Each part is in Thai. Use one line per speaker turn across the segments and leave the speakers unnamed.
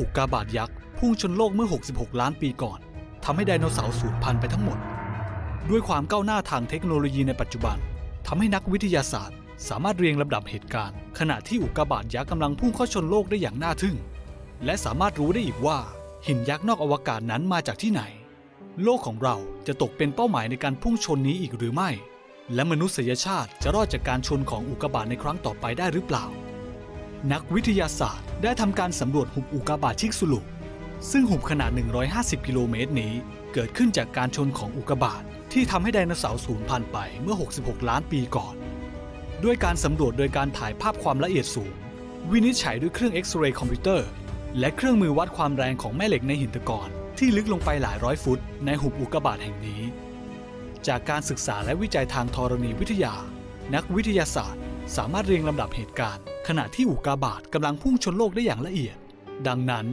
อุกกาบาตยักษ์พุ่งชนโลกเมื่อ 66 ล้านปีก่อนทำให้ไดโนเสาร์สูญพันธุ์ไปทั้งหมด ด้วยความก้าวหน้าทางเทคโนโลยีในปัจจุบันทำให้นักวิทยาศาสตร์ สามารถเรียงลำดับเหตุการณ์ ขณะที่อุกกาบาตยักษ์กำลังพุ่งเข้าชนโลกได้อย่างน่าทึ่ง และสามารถรู้ได้อีกว่าหินยักษ์นอกอวกาศนั้นมาจากที่ไหน โลกของเราจะตกเป็นเป้าหมายในการพุ่งชนนี้อีกหรือไม่ และมนุษยชาติจะรอดจากการชนของอุกกาบาตในครั้งต่อไปได้หรือเปล่า นักวิทยาศาสตร์ได้ทำการสำรวจหุบอุกกาบาตชิกซุลุ ซึ่งหุบขนาด 150 กิโลเมตรนี้ เกิดขึ้นจากการชนของอุกกาบาตที่ทำให้ไดโนเสาร์สูญพันธุ์ไปเมื่อ 66 ล้านปีก่อน ด้วยการสำรวจโดยการถ่ายภาพความละเอียดสูง วินิจฉัยด้วยเครื่องเอ็กซเรย์คอมพิวเตอร์ และเครื่องมือวัดความแรงของแม่เหล็กในหินตะกอนที่ลึกลงไปหลายร้อยฟุต ในหุบอุกกาบาตแห่งนี้ จากการศึกษาและวิจัยทางธรณีวิทยา นักวิทยาศาสตร์ สามารถเรียงลำดับเหตุการณ์ ขณะที่อุกกาบาตกำลังพุ่งชนโลกได้อย่างละเอียด ดังนั้น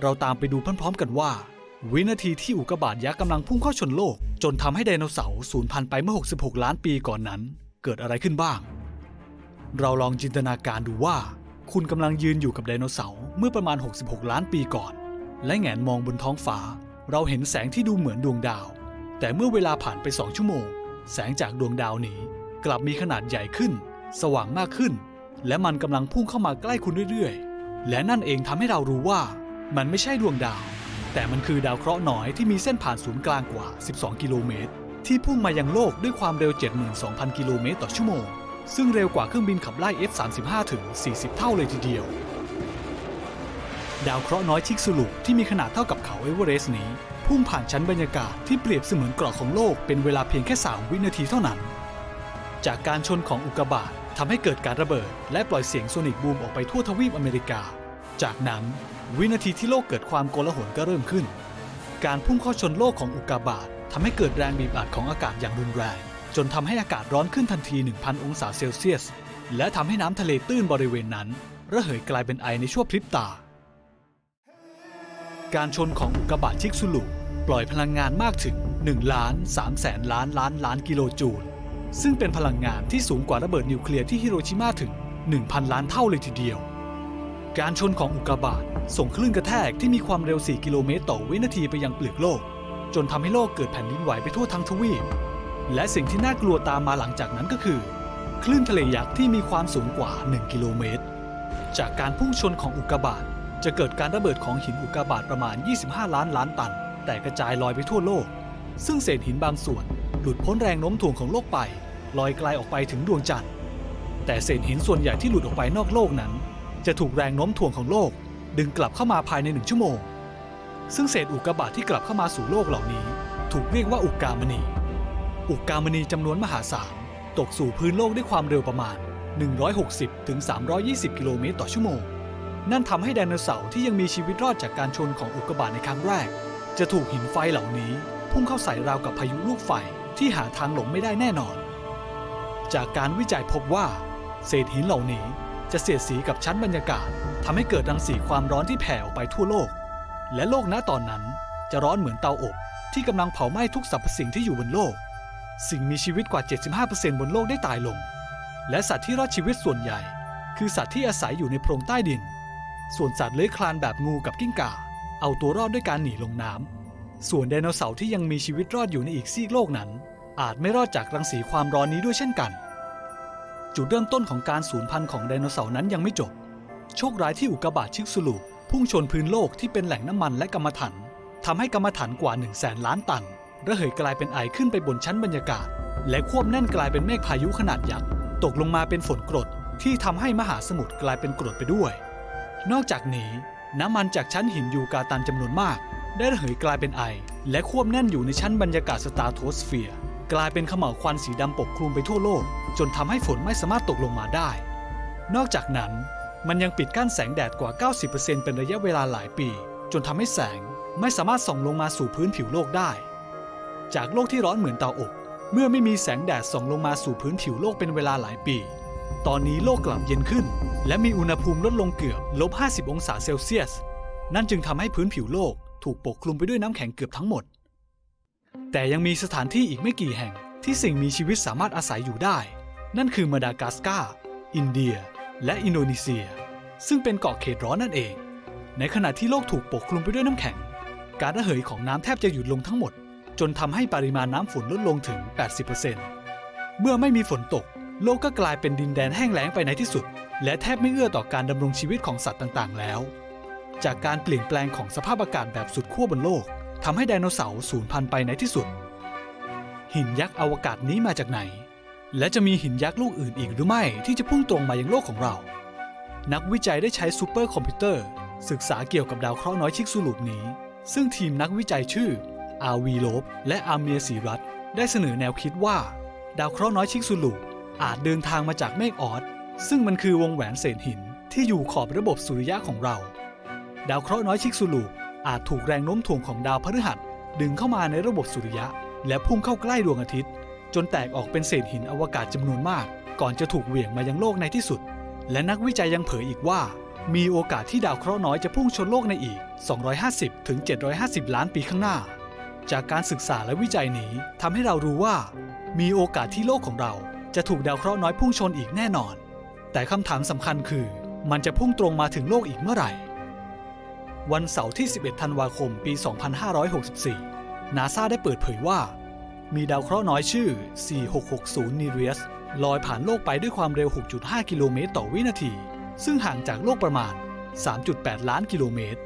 เราตามไปดูพร้อมๆกันว่า วินาทีที่อุกกาบาตยักษ์กำลังพุ่งเข้าชนโลก จนทำให้ไดโนเสาร์สูญพันธุ์ไปเมื่อ 66 ล้านปีก่อนนั้น เกิดอะไรขึ้นบ้าง เราลองจินตนาการดูว่า คุณกำลังยืนอยู่กับไดโนเสาร์เมื่อประมาณ 66 ล้านปีก่อน และแหงนมองบนท้องฟ้า เราเห็นแสงที่ดูเหมือนดวงดาว แต่เมื่อเวลาผ่านไป2ชั่วโมง แสงจากดวงดาวนี้ กลับมีขนาดใหญ่ขึ้น สว่างมากขึ้น และมันกำลังพุ่งเข้ามาใกล้คุณเรื่อยๆ และนั่นเองทำให้เรารู้ว่า มันไม่ใช่ดวงดาว แต่มันคือดาวเคราะห์น้อยที่มีเส้นผ่านศูนย์กลางกว่า 12 กิโลเมตร ที่พุ่งมายังโลกด้วยความเร็ว 72,000 กิโลเมตรต่อชั่วโมง ซึ่งเร็วกว่าเครื่องบินขับไล่ F-35 ถึง 40 เท่าเลยทีเดียว ดาวเคราะห์น้อยชิกซุลุที่มีขนาดเท่ากับเขาเอเวอเรสต์นี้พุ่งผ่านชั้นบรรยากาศที่เปรียบเสมือนเกราะของโลกเป็นเวลาเพียงแค่ 3 วินาทีเท่านั้น จากการชนของอุกกาบาต ทำให้เกิดการระเบิด และปล่อยเสียงโซนิกบูมออกไปทั่วทวีปอเมริกา จากนั้นวินาทีที่โลกเกิดความโกลาหลก็เริ่มขึ้น การพุ่งเข้าชนโลกของอุกกาบาตทำให้เกิดแรงบีบอัดของอากาศอย่างรุนแรง จนทำให้อากาศร้อนขึ้นทันที 1,000 องศาเซลเซียส และทำให้น้ำทะเลตื้นบริเวณนั้น ระเหยกลายเป็นไอในชั่วพริบตา การชนของอุกกาบาตชิกซุลุปล่อยพลังงานมากถึง1ล้าน3แสนล้านล้านล้านกิโลจูล ซึ่งเป็นพลังงานที่สูงกว่าระเบิดนิวเคลียร์ที่ฮิโรชิมาถึง 1,000 ล้านเท่าเลยทีเดียว การชนของอุกกาบาตส่งคลื่นกระแทกที่มีความเร็ว 4 กิโลเมตรต่อวินาทีไปยังเปลือกโลก จนทำให้โลกเกิดแผ่นดินไหวไปทั่วทั้งทวีป และสิ่งที่น่ากลัวตามมาหลังจากนั้นก็คือ คลื่นทะเลยักษ์ที่มีความสูงกว่า 1 กิโลเมตร จากการพุ่งชนของอุกกาบาตจะเกิดการระเบิดของหินอุกกาบาตประมาณ 25 ล้านล้านตัน แต่กระจายลอยไปทั่วโลก ซึ่งเศษหินบางส่วน หลุดพ้นแรงโน้มถ่วงของโลกไป ลอยไกลออกไปถึงดวงจันทร์ แต่เศษหินส่วนใหญ่ที่หลุดออกไปนอกโลกนั้น จะถูกแรงโน้มถ่วงของโลก ดึงกลับเข้ามาภายในหนึ่งชั่วโมง ซึ่งเศษอุกกาบาตที่กลับเข้ามาสู่โลกเหล่านี้ ถูกเรียกว่าอุกกามณี อุกกามณีจำนวนมหาศาลตกสู่พื้นโลกด้วยความเร็วประมาณ 160ถึง320 กิโลเมตรต่อชั่วโมง นั่นทำให้ไดโนเสาร์ที่ยังมีชีวิตรอดจากการชนของอุกกาบาตในครั้งแรก จะถูกหินไฟเหล่านี้พุ่งเข้าใส่ราวกับพายุลูกไฟ ที่หาทางหลงไม่ได้แน่นอน จากการวิจัยพบว่า เศษหินเหล่านี้จะเสียดสีกับชั้นบรรยากาศทำให้เกิดรังสีความร้อนที่แผ่ออกไปทั่วโลก และโลกณตอนนั้นจะร้อนเหมือนเตาอบที่กำลังเผาไหม้ทุกสรรพสิ่งที่อยู่บนโลก สิ่งมีชีวิตกว่า 75%บนโลกได้ตายลง และสัตว์ที่รอดชีวิตส่วนใหญ่ คือสัตว์ที่อาศัยอยู่ในโพรงใต้ดิน ส่วนสัตว์เลื้อยคลานแบบงูกับกิ้งก่าเอาตัวรอดด้วยการหนีลงน้ำ ส่วนไดโนเสาร์ที่ยังมีชีวิตรอดอยู่ในอีกซีกโลกนั้น อาจไม่รอดจากรังสีความร้อนนี้ด้วยเช่นกัน จุดเริ่มต้นของการสูญพันธุ์ของไดโนเสาร์นั้นยังไม่จบ โชคร้ายที่อุกกาบาตชิกซุลุพุ่งชนพื้นโลกที่เป็นแหล่งน้ำมันและกรรมะถันทำให้กรรมะถันกว่า1 0 0 0 0แสนล้านตันระเหยกลายเป็นไอขึ้นไปบนชั้นบรรยากาศ และควบแน่นกลายเป็นเมฆพายุขนาดยักษ์ตกลงมาเป็นฝนกรดที่ทำให้มหาสมุทรกลายเป็นกรดไปด้วย นอกจากนี้น้ำมันจากชั้นหินยูกาตันจำนวนมาก ได้ระเหยกลายเป็นไอ และควบแน่นอยู่ในชั้นบรรยากาศสตาร์โทสเฟียร์กลายเป็นเขม่าวควันสีดำปกคลุมไปทั่วโลก จนทำให้ฝนไม่สามารถตกลงมาได้ นอกจากนั้นมันยังปิดกั้นแสงแดดกว่า 90%เป็นระยะเวลาหลายปี จนทำให้แสงไม่สามารถส่องลงมาสู่พื้นผิวโลกได้ จากโลกที่ร้อนเหมือนเตาอบ เมื่อไม่มีแสงแดดส่องลงมาสู่พื้นผิวโลกเป็นเวลาหลายปี ตอนนี้โลกกลับเย็นขึ้น และมีอุณหภูมิลดลงเกือบลบ 50 องศาเซลเซียส นั่นจึงทำให้พื้นผิวโลก ถูกปกคลุมไปด้วยน้ำแข็งเกือบทั้งหมด แต่ยังมีสถานที่อีกไม่กี่แห่งที่สิ่งมีชีวิตสามารถอาศัยอยู่ได้ นั่นคือมาดากัสการ์อินเดีย และอินโดนีเซีย ซึ่งเป็นเกาะเขตร้อนนั่นเอง ในขณะที่โลกถูกปกคลุมไปด้วยน้ำแข็ง การระเหยของน้ำแทบจะหยุดลงทั้งหมด จนทำให้ปริมาณน้ำฝนลดลงถึง 80%เมื่อไม่มีฝนตก โลกก็กลายเป็นดินแดนแห้งแล้งไปในที่สุด และแทบไม่เอื้อต่อการดำรงชีวิตของสัตว์ต่างๆ แล้ว จากการเปลี่ยนแปลงของสภาพอากาศแบบสุดขั้วบนโลกทำให้ไดโนเสาร์สูญพันธุ์ไปในที่สุด หินยักษ์อวกาศนี้มาจากไหน และจะมีหินยักษ์ลูกอื่นอีกหรือไม่ที่จะพุ่งตรงมายังโลกของเรา นักวิจัยได้ใช้ซูเปอร์คอมพิวเตอร์ ศึกษาเกี่ยวกับดาวเคราะห์น้อยชิกซูลูปนี้ ซึ่งทีมนักวิจัยชื่ออาวีโลบและอาเมียสีรัตได้เสนอแนวคิดว่า ดาวเคราะห์น้อยชิกซูลูปอาจเดินทางมาจากเมฆออสซึ่งมันคือวงแหวนเศษหินที่อยู่ขอบระบบสุริยะของเรา ดาวเคราะห์น้อยชิกซูลูอาจถูกแรงโน้มถ่วงของดาวพฤหัสดึงเข้ามาในระบบสุริยะ และพุ่งเข้าใกล้ดวงอาทิตย์ จนแตกออกเป็นเศษหินอวกาศจำนวนมาก ก่อนจะถูกเหวี่ยงมายังโลกในที่สุด และนักวิจัยยังเผยอีกว่า มีโอกาสที่ดาวเคราะห์น้อยจะพุ่งชนโลกในอีก 250ถึง750 ล้านปีข้างหน้า จากการศึกษาและวิจัยนี้ทำให้เรารู้ว่า มีโอกาสที่โลกของเราจะถูกดาวเคราะห์น้อยพุ่งชนอีกแน่นอน แต่คำถามสำคัญคือ มันจะพุ่งตรงมาถึงโลกอีกเมื่อไหร่ วันเสาร์ที่ 11 ธันวาคม ปี 2564 นาซาได้เปิดเผยว่า มีดาวเคราะห์น้อยชื่อ 4660 n i r i u s ลอยผ่านโลกไปด้วยความเร็ว 6.5 กิโลเมตรต่อวินาที ซึ่งห่างจากโลกประมาณ 3.8 ล้านกิโลเมตร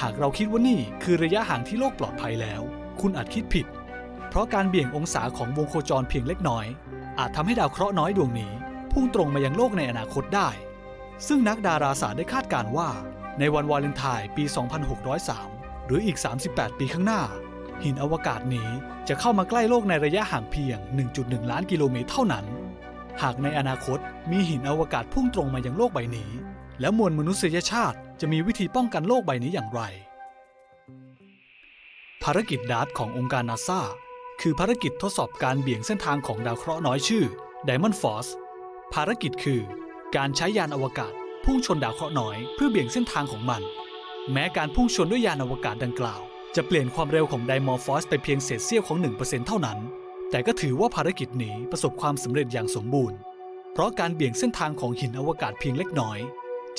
หากเราคิดว่านี่คือระยะห่างที่โลกปลอดภัยแล้ว คุณอาจคิดผิด เพราะการเบี่ยงองศาของวงโคจรเพียงเล็กน้อย อาจทำให้ดาวเคราะห์น้อยดวงนี้ พุ่งตรงมายังโลกในอนาคตได้ ซึ่งนักดาราศาสตร์ได้คาดการณ์ว่า ในวันวาเลนไทน์ปี 2603 หรืออีก 38 ปีข้างหน้า หินอวกาศนี้จะเข้ามาใกล้โลกในระยะห่างเพียง 1.1 ล้านกิโลเมตรเท่านั้น หากในอนาคตมีหินอวกาศพุ่งตรงมายังโลกใบนี้ แล้วมวลมนุษยชาติจะมีวิธีป้องกันโลกใบนี้อย่างไร ภารกิจดาร์ตขององค์การนาซาคือภารกิจทดสอบการเบี่ยงเส้นทางของดาวเคราะห์น้อยชื่อ Diamond Force ภารกิจคือ การใช้ยานอวกาศ พุ่งชนดาวเคราะห์น้อยเพื่อเบี่ยงเส้นทางของมัน แม้การพุ่งชนด้วยยานอวกาศดังกล่าว จะเปลี่ยนความเร็วของไดมอร์ฟอสไปเพียงเศษเสี้ยวของ 1%เท่านั้น แต่ก็ถือว่าภารกิจนี้ประสบความสำเร็จอย่างสมบูรณ์ เพราะการเบี่ยงเส้นทางของหินอวกาศเพียงเล็กน้อย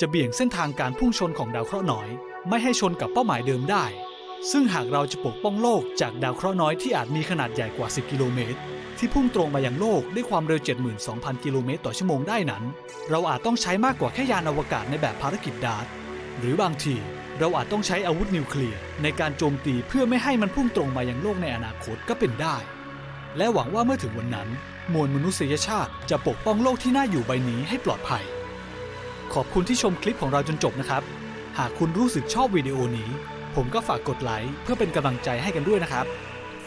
จะเบี่ยงเส้นทางการพุ่งชนของดาวเคราะห์น้อย ไม่ให้ชนกับเป้าหมายเดิมได้ ซึ่งหากเราจะปกป้องโลกจากดาวเคราะห์น้อยที่อาจมีขนาดใหญ่กว่า 10 กิโลเมตร ที่พุ่งตรงมายังโลกด้วยความเร็ว 72,000 กิโลเมตรต่อชั่วโมงได้นั้น เราอาจต้องใช้มากกว่าแค่ยานอวกาศในแบบภารกิจดาร์ตหรือบางทีเราอาจต้องใช้อาวุธนิวเคลียร์ในการโจมตีเพื่อไม่ให้มันพุ่งตรงมายังโลกในอนาคตก็เป็นได้ และหวังว่าเมื่อถึงวันนั้น มวลมนุษยชาติจะปกป้องโลกที่น่าอยู่ใบนี้ให้ปลอดภัย ขอบคุณที่ชมคลิปของเราจนจบนะครับ หากคุณรู้สึกชอบวิดีโอนี้ ผมก็ฝากกดไลค์เพื่อเป็นกำลังใจให้กันด้วยนะครับ